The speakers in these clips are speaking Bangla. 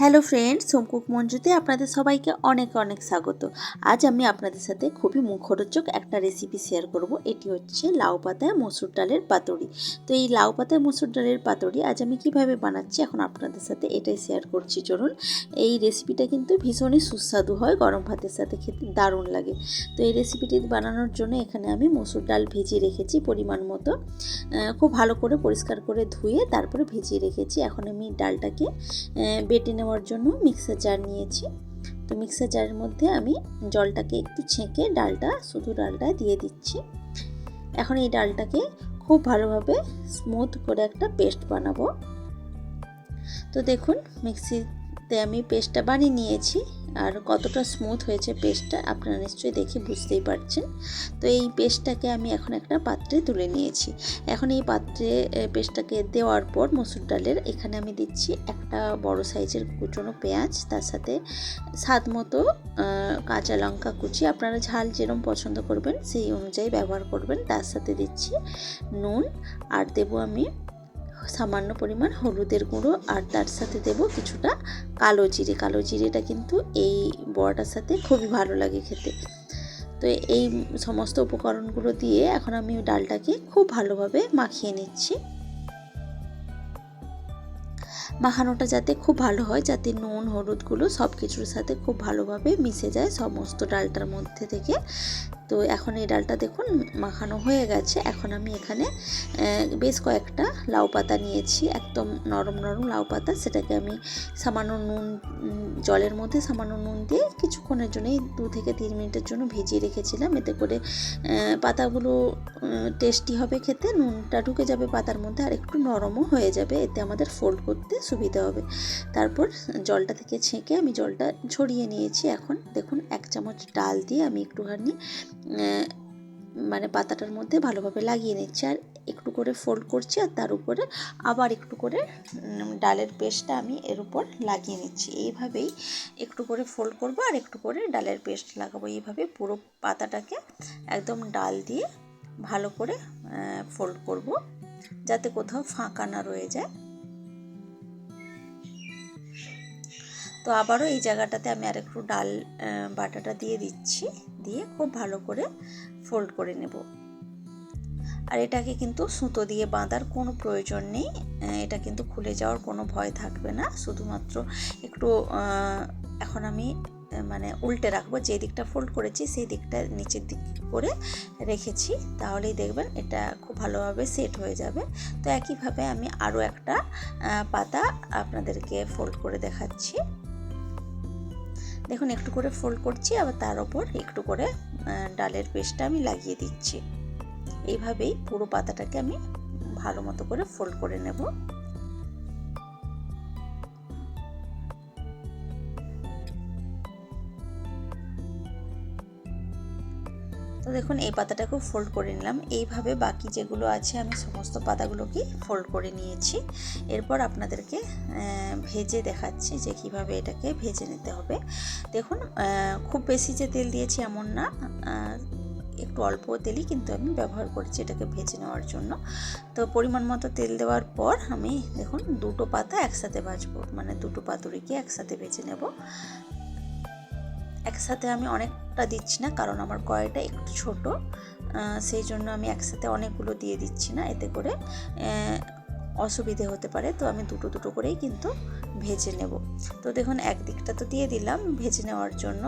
হ্যালো ফ্রেন্ডস সোমকুক মঞ্জুতে আপনাদের সবাইকে অনেক অনেক স্বাগত। আজ আমি আপনাদের সাথে খুবই মুখরোচক একটা রেসিপি শেয়ার করব। এটি হচ্ছে লাউ পাতায় মসুর ডালের পাতুরি। তো এই লাউ পাতায় মসুর ডালের পাতুরি আজ আমি কীভাবে বানাচ্ছি এখন আপনাদের সাথে এটাই শেয়ার করছি। চলুন, এই রেসিপিটা কিন্তু ভীষণই সুস্বাদু হয়, গরম ভাতের সাথে খেতে দারুণ লাগে। তো এই রেসিপিটি বানানোর জন্য এখানে আমি মসুর ডাল ভিজিয়ে রেখেছি পরিমাণ মতো। খুব ভালো করে পরিষ্কার করে ধুয়ে তারপরে ভিজিয়ে রেখেছি। এখন আমি ডালটাকে বেটে বেটে নেওয়ার জন্য মিক্সার জার নিয়েছি। তো মিক্সার জারের মধ্যে আমি জলটাকে একটু ছেঁকে ডালটা, শুধু ডালটা দিয়ে দিচ্ছি। এখন এই ডালটাকে খুব ভালোভাবে স্মুথ করে একটা পেস্ট বানাবো। তো দেখুন, মিক্সিতে আমি পেস্টটা বানিয়ে নিয়েছি। আর কতটা স্মুথ হয়েছে পেস্টটা আপনারা নিশ্চয়ই দেখে বুঝতেই পারছেন। তো এই পেস্টটাকে আমি এখন একটা পাত্রে তুলে নিয়েছি। এখন এই পাত্রে পেস্টটাকে দেওয়ার পর মসুর ডালের এখানে আমি দিচ্ছি একটা বড় সাইজের কুচনো পেঁয়াজ, তার সাথে স্বাদ মতো কাঁচা লঙ্কা কুচি। আপনারা ঝাল যেরকম পছন্দ করবেন, সেই অনুযায়ী ব্যবহার করবেন। তার সাথে দিচ্ছি নুন। আর দেবো আমি সামান্য পরিমাণ হলুদের গুঁড়ো আর তার সাথে দেব কিছুটা কালো জিরে। কালো জিরেটা কিন্তু এই বড়াটার সাথে খুবই ভালো লাগে খেতে। তো এই সমস্ত উপকরণগুলো দিয়ে এখন আমি ডালটাকে খুব ভালোভাবে মাখিয়ে নিচ্ছি। মাখানোটা যাতে খুব ভালো হয়, যাতে নুন, হলুদগুলো সব কিছুর সাথে খুব ভালোভাবে মিশে যায় সমস্ত ডালটার মধ্যে থেকে। তো এখন এই ডালটা দেখুন মাখানো হয়ে গেছে। এখন আমি এখানে বেশ কয়েকটা লাউ পাতা নিয়েছি। একদম নরম নরম লাউ পাতা। সেটাকে আমি সামান্য নুন জলের মধ্যে সামান্য নুন দিয়ে কিছুক্ষণের জন্য দু থেকে তিন মিনিটের জন্য ভিজিয়ে রেখেছিলাম। এতে করে পাতাগুলো টেস্টি হবে খেতে, নুনটা ঢুকে যাবে পাতার মধ্যে আর একটু নরমও হয়ে যাবে। এতে আমাদের ফোল্ড করতে সুবিধা হবে। তারপর জলটা থেকে ছেঁকে আমি জলটা ছড়িয়ে নিয়েছি। এখন দেখুন, এক চামচ ডাল দিয়ে আমি একটুখানি মানে পাতাটার মধ্যে ভালোভাবে লাগিয়ে নিচ্ছি আর একটু করে ফোল্ড করছি আর তার উপরে আবার একটু করে ডালের পেস্টটা আমি এর উপর লাগিয়ে নিচ্ছি। এইভাবেই একটু করে ফোল্ড করব আর একটু করে ডালের পেস্ট লাগাবো। এইভাবে পুরো পাতাটাকে একদম ডাল দিয়ে ভালো করে ফোল্ড করব, যাতে কোথাও ফাঁকা না রয়ে যায়। তো আবারও এই জায়গাটাতে আমি আর একটু ডাল বাটাটা দিয়ে দিচ্ছি। দিয়ে খুব ভালো করে ফোল্ড করে নেব। আর এটাকে কিন্তু সুতো দিয়ে বাঁধার কোনো প্রয়োজন নেই। এটা কিন্তু খুলে যাওয়ার কোনো ভয় থাকবে না। শুধুমাত্র একটু এখন আমি মানে উল্টে রাখব। যে দিকটা ফোল্ড করেছি, সেই দিকটা নিচের দিক করে রেখেছি। তাহলেই দেখবেন এটা খুব ভালোভাবে সেট হয়ে যাবে। তো একইভাবে আমি আরও একটা পাতা আপনাদেরকে ফোল্ড করে দেখাচ্ছি। দেখুন, একটু করে ফোল্ড করছি, আবার তার ওপর একটু করে ডালের পেস্টটা আমি লাগিয়ে দিচ্ছি। এইভাবেই পুরো পাতাটাকে আমি ভালো মতো করে ফোল্ড করে নেব। তো দেখুন, এই পাতাটাকেও ফোল্ড করে নিলাম। এইভাবে বাকি যেগুলো আছে, আমি সমস্ত পাতাগুলোকে ফোল্ড করে নিয়েছি। এরপর আপনাদেরকে ভেজে দেখাচ্ছি যে কীভাবে এটাকে ভেজে নিতে হবে। দেখুন খুব বেশি যে তেল দিয়েছি এমন না। একটু অল্প তেলই কিন্তু আমি ব্যবহার করছি এটাকে ভেজে নেওয়ার জন্য। তো পরিমাণ মতো তেল দেওয়ার পর আমি দেখুন, দুটো পাতা একসাথে ভাজবো। মানে দুটো পাতুরিকে একসাথে ভেজে নেব। একসাথে আমি অনেকটা দিচ্ছি না, কারণ আমার কড়াইটা একটু ছোট সেই জন্য আমি একসাথে অনেকগুলো দিয়ে দিচ্ছি না, এতে করে অসুবিধে হতে পারে। তো আমি দুটো দুটো করেই কিন্তু ভেজে নেব। তো দেখুন, একদিকটা তো দিয়ে দিলাম ভেজে নেওয়ার জন্য।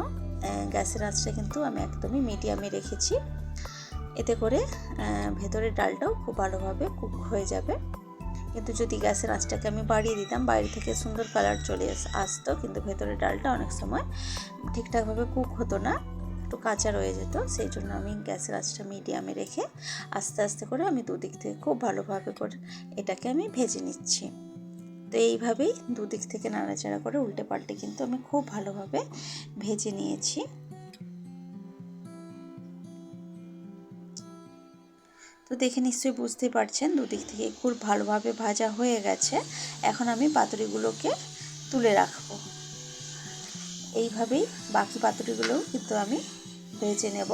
গ্যাসের আঁচটা কিন্তু আমি একদমই মিডিয়ামে রেখেছি। এতে করে ভেতরের ডালটাও খুব ভালোভাবে কুক হয়ে যাবে। কিন্তু যদি গ্যাসের আঁচটাকে আমি বাড়িয়ে দিতাম, বাইরে থেকে সুন্দর কালার চলে আস- আসতো, কিন্তু ভেতরের ডালটা অনেক সময় ঠিকঠাকভাবে কুক হতো না, একটু কাঁচা রয়ে যেত, সেই জন্য আমি গ্যাসের আঁচটা মিডিয়ামে রেখে আস্তে আস্তে করে আমি দুদিক থেকে খুব ভালোভাবে করে এটাকে আমি ভেজে নিচ্ছি। তো এইভাবেই দুদিক থেকে নাড়াচাড়া করে উল্টে পাল্টে কিন্তু আমি খুব ভালোভাবে ভেজে নিয়েছি। তো দেখে নিশ্চয়ই বুঝতে পারছেন, দুদিক থেকে খুব ভালোভাবে ভাজা হয়ে গেছে। এখন আমি পাতুরিগুলোকে তুলে রাখব। এইভাবেই বাকি পাতুরিগুলোও কিন্তু আমি ভেজে নেব।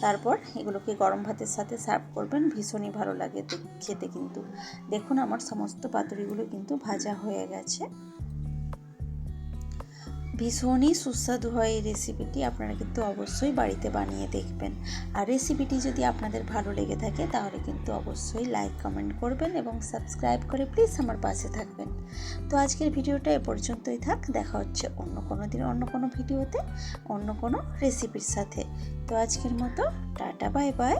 তারপর এগুলোকে গরম ভাতের সাথে সার্ভ করবেন, ভীষণই ভালো লাগে খেতে কিন্তু। দেখুন আমার সমস্ত পাতুরিগুলো কিন্তু ভাজা হয়ে গেছে। ভীষণই সুস্বাদু হয় এই রেসিপিটি আপনারা কিন্তু অবশ্যই বাড়িতে বানিয়ে দেখবেন। আর রেসিপিটি যদি আপনাদের ভালো লেগে থাকে, তাহলে কিন্তু অবশ্যই লাইক কমেন্ট করবেন এবং সাবস্ক্রাইব করে প্লিজ আমার পাশে থাকবেন। তো আজকের ভিডিওটা এ পর্যন্তই থাক। দেখা হচ্ছে অন্য কোনো দিন, অন্য কোনো ভিডিওতে, অন্য কোনো রেসিপির সাথে। তো আজকের মতো, টাটা বাই বাই